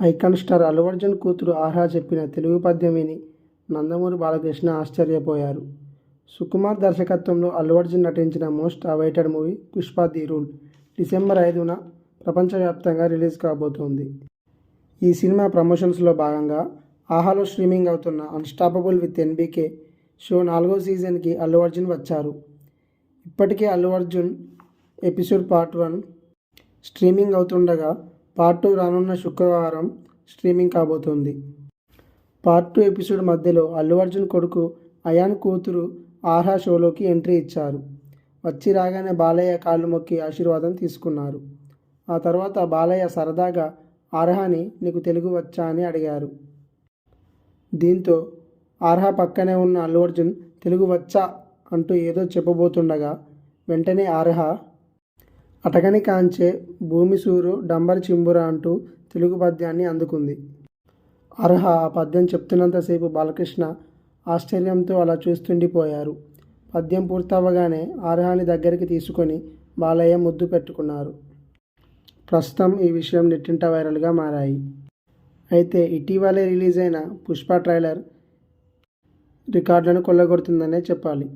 Icon star Allu Arjun కూతురు ఆహా చెప్పిన తెలుగు పద్యం విని నందమూరి బాలకృష్ణ ఆశ్చర్యపోయారు. సుకుమార్ దర్శకత్వంలో అల్లు అర్జున్ నటించిన most awaited movie Pushpa the rule December ఐదున ప్రపంచవ్యాప్తంగా రిలీజ్ కాబోతోంది. ఈ సినిమా ప్రమోషన్స్లో భాగంగా ఆహాలో స్ట్రీమింగ్ అవుతున్న అన్స్టాపబుల్ విత్ ఎన్బీకే షో నాలుగో సీజన్కి అల్లు అర్జున్ వచ్చారు. ఇప్పటికే Allu Arjun episode part one streaming అవుతుండగా పార్ట్ టూ రానున్న శుక్రవారం స్ట్రీమింగ్ కాబోతోంది. పార్ట్ టూ ఎపిసోడ్ మధ్యలో అల్లు అర్జున్ కొడుకు అయాన్ కూతురు ఆర్హా షోలోకి ఎంట్రీ ఇచ్చారు. వచ్చి రాగానే బాలయ్య కాళ్ళు మొక్కి ఆశీర్వాదం తీసుకున్నారు. ఆ తర్వాత బాలయ్య సరదాగా ఆర్హాని నీకు తెలుగు వచ్చా? అని అడిగారు. దీంతో ఆర్హా పక్కనే ఉన్న అల్లు అర్జున్ తెలుగు వచ్చా? అంటూ ఏదో చెప్పబోతుండగా వెంటనే ఆర్హా అటగని కాంచే భూమి సూరు డంబర్ చింబుర అంటూ తెలుగు పద్యాన్ని అందుకుంది. అర్హ ఆ పద్యం చెప్తున్నంతసేపు బాలకృష్ణ ఆశ్చర్యంతో అలా చూస్తుండిపోయారు. పద్యం పూర్తవగానే అర్హాని దగ్గరికి తీసుకొని బాలయ్య ముద్దు పెట్టుకున్నారు. ప్రస్తుతం ఈ విషయం నెట్టింట వైరల్గా మారాయి. అయితే ఇటీవలే రిలీజ్ అయిన పుష్ప ట్రైలర్ రికార్డులను కొల్లగొడుతుందనే చెప్పాలి.